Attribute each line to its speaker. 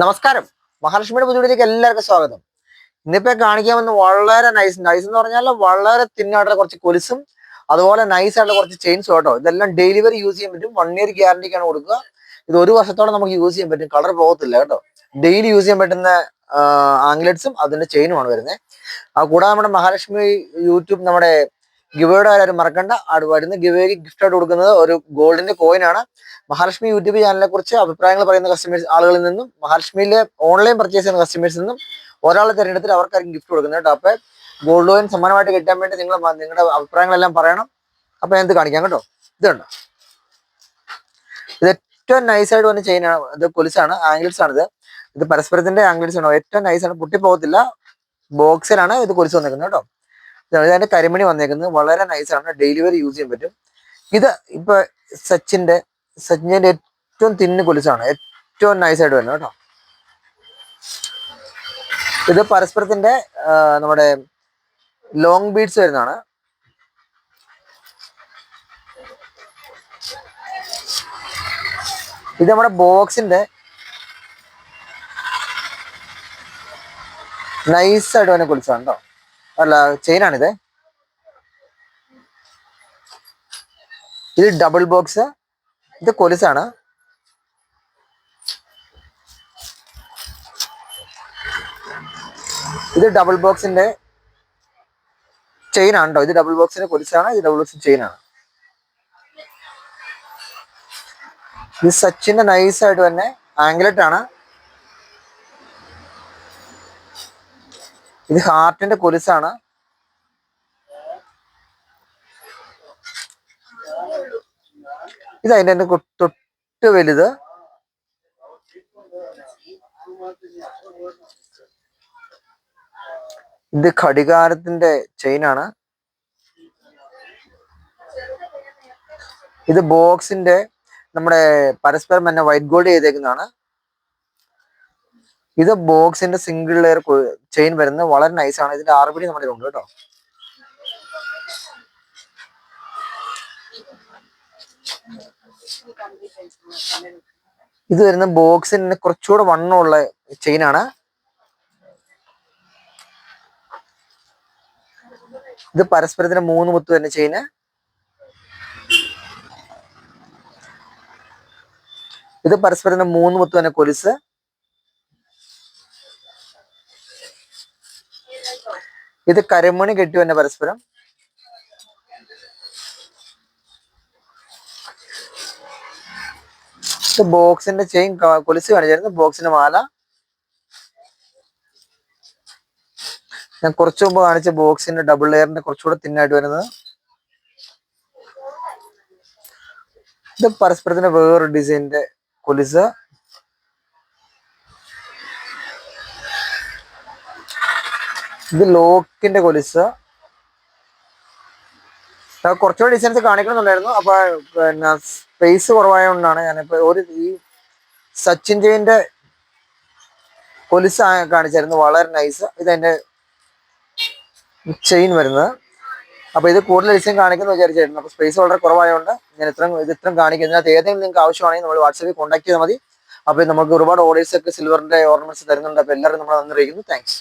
Speaker 1: നമസ്കാരം. മഹാലക്ഷ്മിയുടെ പുതിയയിലേക്ക് എല്ലാവർക്കും സ്വാഗതം. ഇന്നിപ്പോ കാണിക്കാൻ വന്ന വളരെ നൈസ് നൈസ് എന്ന് പറഞ്ഞാൽ വളരെ തിന്നായിട്ടുള്ള കുറച്ച് കൊലുസും അതുപോലെ നൈസ് ആയിട്ടുള്ള കുറച്ച് ചെയിൻസ് കേട്ടോ. ഇതെല്ലാം ഡെലിവറി യൂസ് ചെയ്യാൻ പറ്റും. വൺ ഇയർ ഗ്യാരണ്ടിക്കാണ് കൊടുക്കുക. ഇത് ഒരു വർഷത്തോളം നമുക്ക് യൂസ് ചെയ്യാൻ പറ്റും. കളർ പോകത്തില്ല കേട്ടോ. ഡെയിലി യൂസ് ചെയ്യാൻ പറ്റുന്ന ആംഗ്ലറ്റ്സും അതിന്റെ ചെയിനുമാണ് വരുന്നത്. കൂടാതെ നമ്മുടെ മഹാലക്ഷ്മി യൂട്യൂബ് നമ്മുടെ ഗിവേയുടെ ആരും മറക്കണ്ട. അത് വരുന്ന. ഗിവേക്ക് ഗിഫ്റ്റ് ആയിട്ട് കൊടുക്കുന്നത് ഒരു ഗോൾഡിന്റെ കോയിൻ ആണ്. മഹാലക്ഷ്മി യൂട്യൂബ് ചാനലിനെ കുറിച്ച് അഭിപ്രായങ്ങൾ പറയുന്ന കസ്റ്റമേഴ്സ് ആളുകളിൽ നിന്നും മഹാലക്ഷ്മിയിലെ ഓൺലൈൻ പർച്ചേസ് ചെയ്യുന്ന കസ്റ്റമേഴ്സിൽ നിന്നും ഒരാളെ തിരഞ്ഞെടുത്തിട്ട് അവർക്കായിരിക്കും ഗിഫ്റ്റ് കൊടുക്കുന്നത് കേട്ടോ. അപ്പൊ ഗോൾഡ് കോയിൻ സമ്മാനമായിട്ട് കിട്ടാൻ വേണ്ടി നിങ്ങൾ നിങ്ങളുടെ അഭിപ്രായങ്ങളെല്ലാം പറയണം. അപ്പൊ എന്ത് കാണിക്കാം കേട്ടോ. ഇത് കണ്ടോ? ഇത് ഏറ്റവും നൈസായിട്ട് വന്ന ചെയിനാണ് ഇത് കൊലുസാണ്. ആംഗിൾസ് ആണ് ഇത്. ഇത് പരസ്പരത്തിന്റെ ആംഗിൾസ് ആണ്. ഏറ്റവും നൈസാണ് പൊട്ടിപ്പോകത്തില്ല. ബോക്സിലാണ് ഇത് കൊലുസ് വന്നിരിക്കുന്നത് കേട്ടോ. ഇതിന്റെ കരിമണി വന്നേക്കുന്നത് വളരെ നൈസാണ് ഡെയിലി യൂസ് ചെയ്യാൻ പറ്റും. ഇത് ഇപ്പൊ സച്ചിന്റെ സച്ചിന്റെ ഏറ്റവും തിന്ന് കൊലുസാണ് ഏറ്റവും നൈസായിട്ട് വരുന്നത് കേട്ടോ. ഇത് പരസ്പരത്തിന്റെ നമ്മുടെ ലോങ് ബീഡ്സ് വരുന്നതാണ്. ഇത് നമ്മുടെ ബോക്സിന്റെ നൈസായിട്ട് തന്നെ കൊലുസാണ് കേട്ടോ. അല്ല ചെയിനാണിത് ഇത് ഡബിൾ ബോക്സ് ഇത് കൊലുസാണ്. ഇത് ഡബിൾ ബോക്സിന്റെ ചെയിൻ കേട്ടോ ഇത് ഡബിൾ ബോക്സിന്റെ കൊലുസാണ് ഇത് ഡബിൾ ബോക്സിന്റെ ചെയിൻ ആണ്. ഇത് സച്ചിന്റെ നൈസായിട്ട് തന്നെ ആംഗ്ലറ്റ് ആണ്. ഇത് ഹാർട്ടിന്റെ കൊലുസാണ് ഇത് തന്നെ തൊട്ട് വലുത്. ഇത് ഘടികാരത്തിന്റെ ചെയിനാണ് ഇത് ബോക്സിന്റെ നമ്മുടെ പരസ്പരം തന്നെ വൈറ്റ് ഗോൾഡ് ചെയ്തേക്കുന്നതാണ്. ഇത് ബോക്സിന്റെ സിംഗിൾ ലെയർ ചെയിൻ വരുന്നത് വളരെ നൈസ് ആണ്. ഇതിന്റെ ആർ ബി നമ്മുടെ ഉണ്ട് കേട്ടോ. ഇത് വരുന്ന ബോക്സിന് കുറച്ചുകൂടെ വണ്ണമുള്ള ചെയിനാണ് ഇത് പരസ്പരത്തിന് മൂന്ന് മുത്ത് വരുന്ന ചെയിന് ഇത് പരസ്പരത്തിന് മൂന്ന് മുത്ത് വരുന്ന കൊലുസ്. ഇത് കരമണി കെട്ടി തന്നെ പരസ്പരം? ബോക്സിന്റെ ചെയിൻ കൊലുസ് കാണിച്ചായിരുന്നു ബോക്സിന്റെ മാല. ഞാൻ കുറച്ചു മുമ്പ് കാണിച്ച ബോക്സിന്റെ ഡബിൾ ലെയറിന്റെ കുറച്ചുകൂടെ തിന്നായിട്ട് വരുന്നത്. ഇത് പരസ്പരത്തിന്റെ വേറൊരു ഡിസൈനിന്റെ കൊലുസ് ഇത് ലോക്കിന്റെ കൊലുസ്. കുറച്ചുകൂടെ ഡിസൈൻസ് കാണിക്കണമെന്നുണ്ടായിരുന്നു. അപ്പൊ പിന്നെ സ്പേസ് കുറവായതുകൊണ്ടാണ് ഞാനിപ്പോ ഒരു ഈ സച്ചിൻ ജയിന്റെ കൊലുസ് കാണിച്ചായിരുന്നു. വളരെ നൈസ് ഇത് ഇതെന്റെ ചെയിൻ വരുന്നത്. അപ്പൊ ഇത് കൂടുതൽ ഡിസൈൻ കാണിക്കുന്നു വിചാരിച്ചായിരുന്നു. അപ്പൊ സ്പേസ് വളരെ കുറവായതുകൊണ്ട് ഞാൻ ഇത്രയും ഇത് ഇത്രയും കാണിക്കുന്നു ഇതിനകത്ത് ഏതെങ്കിലും നിങ്ങൾക്ക് ആവശ്യമാണെങ്കിൽ നമ്മൾ വാട്സാപ്പിൽ കോൺടാക്ട് ചെയ്താൽ മതി. അപ്പൊ നമുക്ക് ഒരുപാട് ഓർഡേഴ്സ് ഒക്കെ സിൽവറിന്റെ ഓർണമെന്റ്സ് തരുന്നുണ്ട്. അപ്പൊ എല്ലാവരും നമ്മൾ വന്നിരിക്കുന്നു താങ്ക്സ്